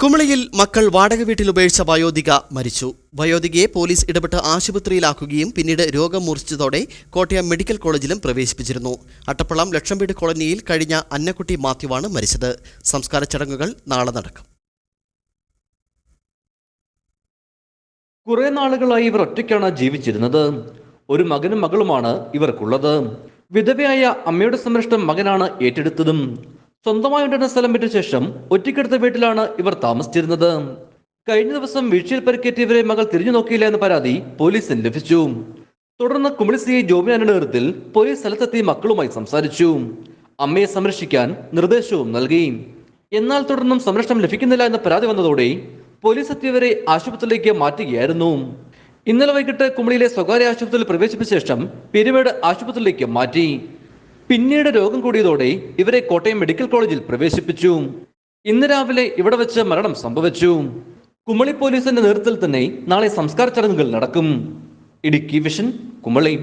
കുമളിയിൽ മക്കൾ വാടക വീട്ടിൽ ഉപേക്ഷിച്ച വയോധിക മരിച്ചു. വയോധികയെ പോലീസ് ഇടപെട്ട് ആശുപത്രിയിലാക്കുകയും പിന്നീട് രോഗം മൂർച്ഛിച്ചതോടെ കോട്ടയം മെഡിക്കൽ കോളേജിലും പ്രവേശിപ്പിച്ചിരുന്നു. അട്ടപ്പള്ളം ലക്ഷംവീട് കോളനിയിൽ കഴിഞ്ഞ അന്നക്കുട്ടി മാത്യുവാണ് മരിച്ചത്. സംസ്കാര ചടങ്ങുകൾ നാളെ നടക്കും. കുറെ നാളുകളായി ഇവർ ഒറ്റയ്ക്കാണ് ജീവിച്ചിരുന്നത്. ഒരു മകനും മകളുമാണ് ഇവർക്കുള്ളത്. വിധവയായ അമ്മയുടെ സംരക്ഷണം മകനാണ് ഏറ്റെടുത്തതും. സ്വന്തമായി ഉണ്ടായിരുന്ന സ്ഥലം വിറ്റ ശേഷം ഒറ്റയ്ക്കെടുത്ത വീട്ടിലാണ് ഇവർ താമസിച്ചിരുന്നത്. കഴിഞ്ഞ ദിവസം വീഴ്ചയിൽ പരിക്കേറ്റിയവരെ മകൾ തിരിഞ്ഞു നോക്കിയില്ല എന്ന പരാതി പോലീസിന് ലഭിച്ചു. തുടർന്ന് കുമിളി സി ജോമിനാന്റെ നേതൃത്വത്തിൽ പോലീസ് സ്ഥലത്തെത്തി മക്കളുമായി സംസാരിച്ചു. അമ്മയെ സംരക്ഷിക്കാൻ നിർദ്ദേശവും നൽകി. എന്നാൽ തുടർന്നും സംരക്ഷണം ലഭിക്കുന്നില്ല എന്ന പരാതി വന്നതോടെ പോലീസ് എത്തിയവരെ ആശുപത്രിയിലേക്ക് മാറ്റുകയായിരുന്നു. ഇന്നലെ വൈകിട്ട് കുമളിയിലെ സ്വകാര്യ ആശുപത്രിയിൽ പ്രവേശിപ്പിച്ച ശേഷം പെരുമേട് ആശുപത്രിയിലേക്ക് മാറ്റി. പിന്നീട് രോഗം കൂടിയതോടെ ഇവരെ കോട്ടയം മെഡിക്കൽ കോളേജിൽ പ്രവേശിപ്പിച്ചു. ഇന്ന് രാവിലെ ഇവിടെ വെച്ച് മരണം സംഭവിച്ചു. കുമളി പോലീസിന്റെ നേതൃത്വത്തിൽ തന്നെ നാളെ സംസ്കാര ചടങ്ങുകൾ നടക്കും. ഇടുക്കി വിഷൻ കുമളി.